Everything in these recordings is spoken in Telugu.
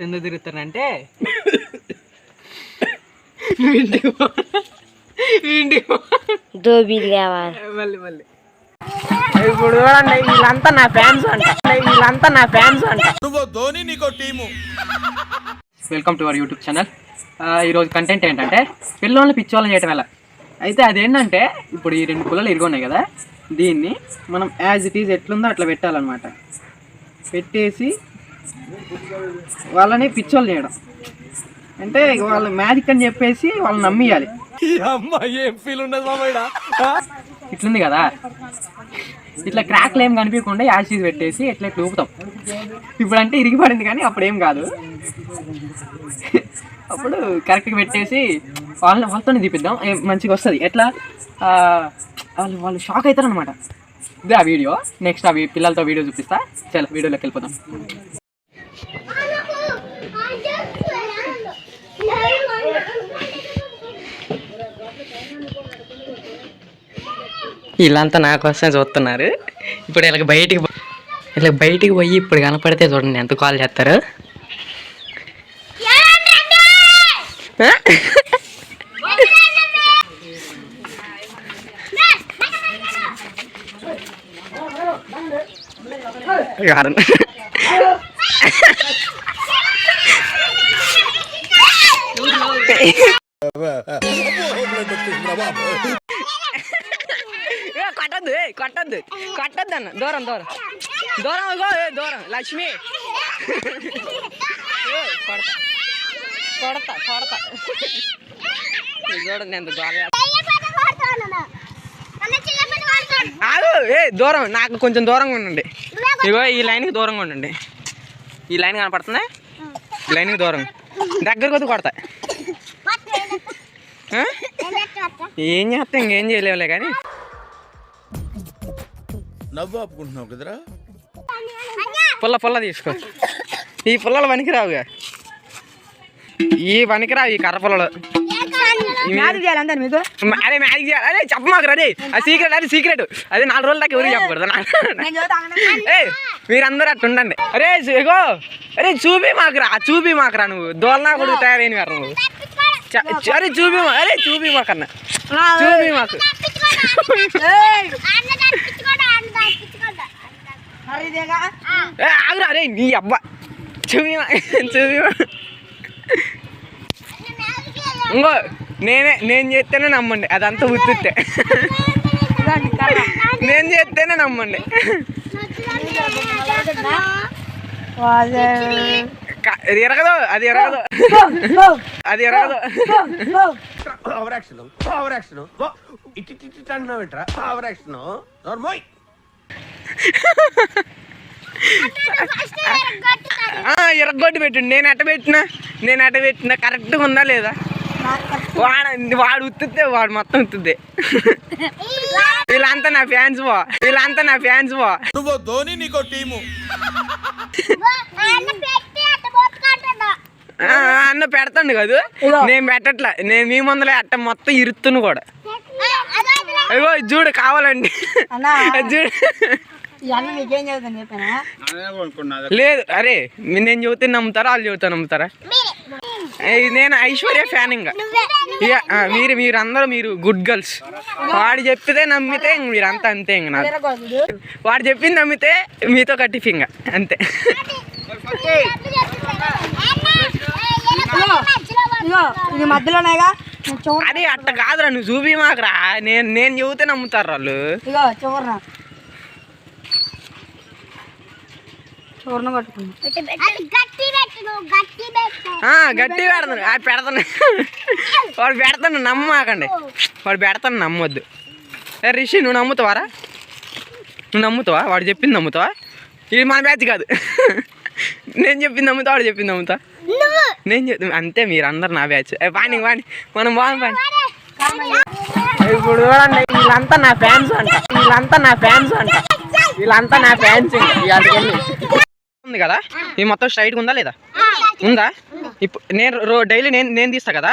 ఎందుకు తిరుగుతానంటే మీ ఇంటికి పో. మీ ఇంటికి పో. దోబీలు కావాలి మళ్ళీ మళ్ళీ. ఇప్పుడు చూడండి వీళ్ళంతా నా ఫ్యాన్స్ అంట. వీళ్ళంతా నా ఫ్యాన్స్ అంట. నువ్వు ధోని నీకో team. Welcome to our YouTube channel ఈరోజు కంటెంట్ ఏంటంటే పిల్లల్ని పిచ్చోళ్ళని చేయటం ఎలా? అయితే అదేంటంటే ఇప్పుడు ఈ రెండు పుల్లలు ఇరుగున్నాయి కదా దీన్ని మనం యాజ్ ఇట్ ఈజ్ ఎట్లుందో అట్లా పెట్టాలన్నమాట. పెట్టేసి వాళ్ళని పిచ్చోళ్ళు చేయడం. అంటే వాళ్ళు మ్యాజిక్ అని చెప్పేసి వాళ్ళని నమ్మియాలి. అమ్మ ఏం ఫీల్ ఉండదు మామయ్య ఇట్లుంది కదా? ఇట్లా క్రాక్లు ఏం కనిపించకుండా యాసిడ్ పెట్టేసి ఇట్లా ఇట్లా ఊపుతాం. ఇప్పుడు అంటే ఇరిగి పడింది కానీ అప్పుడు ఏం కాదు. అప్పుడు కరెక్ట్గా పెట్టేసి వాళ్ళని వాళ్ళతోనే తీపిద్దాం. మంచిగా వస్తుంది. ఎట్లా? ఆ, వాళ్ళు వాళ్ళు షాక్ అవుతారు అనమాట ఇదే ఆ వీడియో నెక్స్ట్ అవి పిల్లలతో వీడియో చూపిస్తా. చలో వీడియోలోకి వెళ్ళిపోదాం. వీళ్ళంతా నా కోసమే చూస్తున్నారు ఇప్పుడు ఇలా బయటికి ఇలా బయటికి పోయి ఇప్పుడు కనపడితే చూడండి ఎంత కాల్ చేస్తారు ఆ? కొట్టద్దు కొట్టద్దు కొట్టద్దు అన్న. దూరం దూరం. దూరం దూరం. లక్ష్మి. కొడతా. కొడతా కొడతా. చూడండి ఎంత ఆగు ఏ దూరం. నాకు కొంచెం దూరంగా ఉండండి. ఇగో ఈ లైన్కి దూరంగా ఉండండి. ఈ లైన్ కనపడుతుందా? ఈ లైన్కి దూరం. దగ్గరకు వచ్చి కొడతా? ఏం చేస్తా? ఇంకేం చేయలేవులే కానీ. నవ్వు ఆపుకుంటున్నావు కదరా? పుల్ల పుల్ల తీసుకో. ఈ పుల్లలు పనికిరావుగా. ఈ పనికిరావు ఈ కర్ర పుల్లలు. అరే మ్యాజిక్ చేయాలి. అరే చెప్పమాకు అదే ఆ సీక్రెట్ అది సీక్రెట్. అది నాలుగు రోజుల దాకా ఎవరు చెప్పకూడదు. ఏ మీరందరూ అట్లా ఉండండి. అరే ఇగో అరే చూపి మాకురా చూపి మాకురా నువ్వు. దోలనా కొడుకు తయారైన వారు నువ్వు అరే చూపి అరే చూపి మాకన్నా చూపి మాకు ఆగురా అరే నీ అబ్బా చూపి చూపి ఇంకో నేనే నేను చేస్తేనే నమ్మండి. అదంతా ఉత్తుతే నేను చేస్తేనే నమ్మండి. అది ఎరగదు అది ఎరగదు. అది ఎరగదు. ఇట్టి ఇట్టి అంటున్నావు ఏంట్రా ఓవర్ యాక్షన్ నోర్మోయ్ ఆ, ఎరగొట్టి పెట్టండి నేను ఎట్ట పెట్టినా? నేను ఎట్ట పెట్టినా? కరెక్ట్గా ఉందా లేదా? వాడు వాడు ఉత్తుతే వాడు మొత్తం ఉత్తుద్దే వీళ్ళంతా నా ఫ్యాన్స్ బా వీళ్ళంతా నా ఫ్యాన్స్ బా నువ్వు ధోని నీకో టీము. ఆ, అన్న పెడతాండు కదా. నేను పెట్టట్లా. నేను మీ ముందలే అట్ట మొత్తం ఇరుత్తును కూడా. అయ్యో ఇది చూడు కావాలండి. చూడు. లేదు అరే నేను చెబితే నమ్ముతారా వాళ్ళు చెబుతా నమ్ముతారా? నేను ఐశ్వర్య ఫ్యాన్ ఇంకా. ఇక మీరు మీరు అందరూ మీరు గుడ్ గర్ల్స్ వాడు చెప్తే నమ్మితే ఇంక మీరంతా అంతే ఇంక నాకు. వాడు చెప్పింది నమ్మితే మీతో కట్టి ఫింగ అంతే. ఇది మధ్యలోనేగా అరే అట్ట కాదురా నువ్వు చూపి మాకురా నేను నేను చెబితే నమ్ముతారు వాళ్ళు. పట్టుకున్నా ఆ, గట్టి పెడతాను. ఆ, పెడతాను. వాడు పెడతాను నమ్మకండి. వాడు పెడతాను నమ్మొద్దు. ఏ రిషి నువ్వు నమ్ముతావారా? నువ్వు నమ్ముతావా? వాడు చెప్పింది నమ్ముతావా? ఇది మన బ్యాచ్ కాదు. నేను చెప్పింది నమ్ముతా వాడు చెప్పింది నమ్ముతా. నేను చెప్ అంతే మీరు అందరు నా బ్యాచ్ ఏ, వాణి వాణి మనం బాగా పని ఇప్పుడు చూడండి వీళ్ళంతా నా ఫ్యాన్స్ అంట. వీళ్ళంతా నా ఫ్యాన్స్ అంట. వీళ్ళంతా నా ఫ్యాన్స్ ఉంది కదా? ఇది మొత్తం స్ట్రైట్గా ఉందా లేదా? ఉందా? ఇప్పుడు నేను రో డైలీ నేను నేను తీస్తా కదా?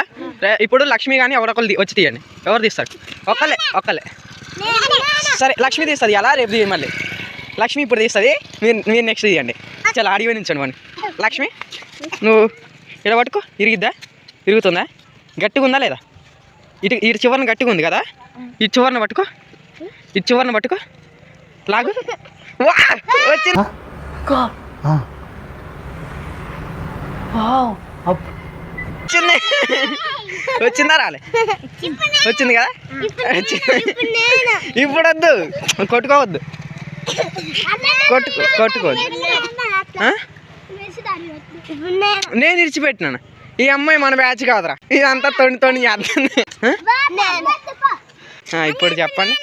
ఇప్పుడు లక్ష్మి కానీ ఎవరొకరు వచ్చి తీయండి. ఎవరు తీస్తారు? ఒక్కలే ఒక్కలే సరే లక్ష్మి తీస్తుంది. అలా రేపు తీయండి మళ్ళీ. లక్ష్మి ఇప్పుడు తీస్తుంది. మీరు మీరు నెక్స్ట్ తీయండి. చాలా ఆడియో నుంచండి వాడిని లక్ష్మి నువ్వు ఇక్కడ పట్టుకో. ఇరిగిద్దా? ఇరుగుతుందా? గట్టిగా ఉందా లేదా? ఇటు ఇటు చివరిన గట్టిగా ఉంది కదా? ఇటు చివరిన పట్టుకో. ఇటు చివరిన పట్టుకో. లాగు. వా! వచ్చింది. వచ్చింది. వచ్చిందా రాలే? వచ్చింది కదా. ఇప్పుడు వద్దు కొట్టుకోవద్దు. కొట్టుకో కొట్టుకోవద్దు? నేను ఇడిచిపెట్టినాను ఈ అమ్మాయి మన బ్యాచ్ కాదురా. ఇదంతా తొండి తొండి చేస్తుంది. ఇప్పుడు చెప్పండి.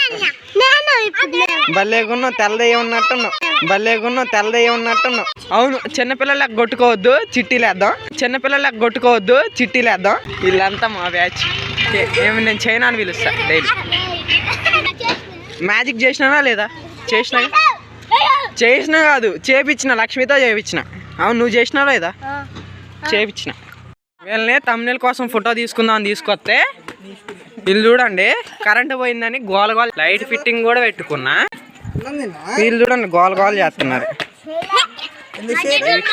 భలేగున్నావు తెల్లదయ్య ఉన్నట్టున్నావు. భలేగున్నావు తెల్లదయ్య ఉన్నట్టున్నావు. అవును చిన్నపిల్లలకు కొట్టుకోవద్దు చిట్టీలు వేద్దాం చిన్నపిల్లలకు కొట్టుకోవద్దు చిట్టీలు వేద్దాం వీళ్ళంతా మా బ్యాచ్. ఏమి నేను చైనా అని పిలుస్తా డైలీ. మ్యాజిక్ చేసినానా లేదా? చేసినా చేసినా కాదు చేపించిన లక్ష్మితో చేపించిన. అవును నువ్వు చేసినావా లేదా? చేపించిన. వీళ్ళని తమ్నేల్ కోసం ఫోటో తీసుకుందాం అని తీసుకొస్తే వీళ్ళు చూడండి కరెంట్ పోయిందని గోల గోల లైట్ ఫిట్టింగ్ కూడా పెట్టుకున్నా. వీళ్ళు చూడండి గోల గోల చేస్తున్నారు.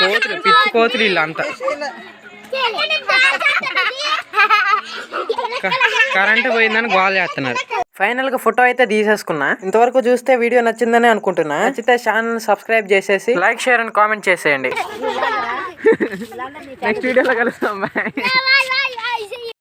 కోతులు పిచ్చి కోతులు వీళ్ళు అంతా కరెంట్ పోయిందని గోల చేస్తున్నారు. ఫైనల్గా ఫోటో అయితే తీసేసుకున్నా. ఇంతవరకు చూస్తే వీడియో నచ్చిందని అనుకుంటున్నా. నచ్చితే ఛానల్ సబ్స్క్రైబ్ చేసేసి లైక్ షేర్ అండ్ కామెంట్ చేసేయండి. నెక్స్ట్ వీడియోలో కలుస్తాం బాయ్.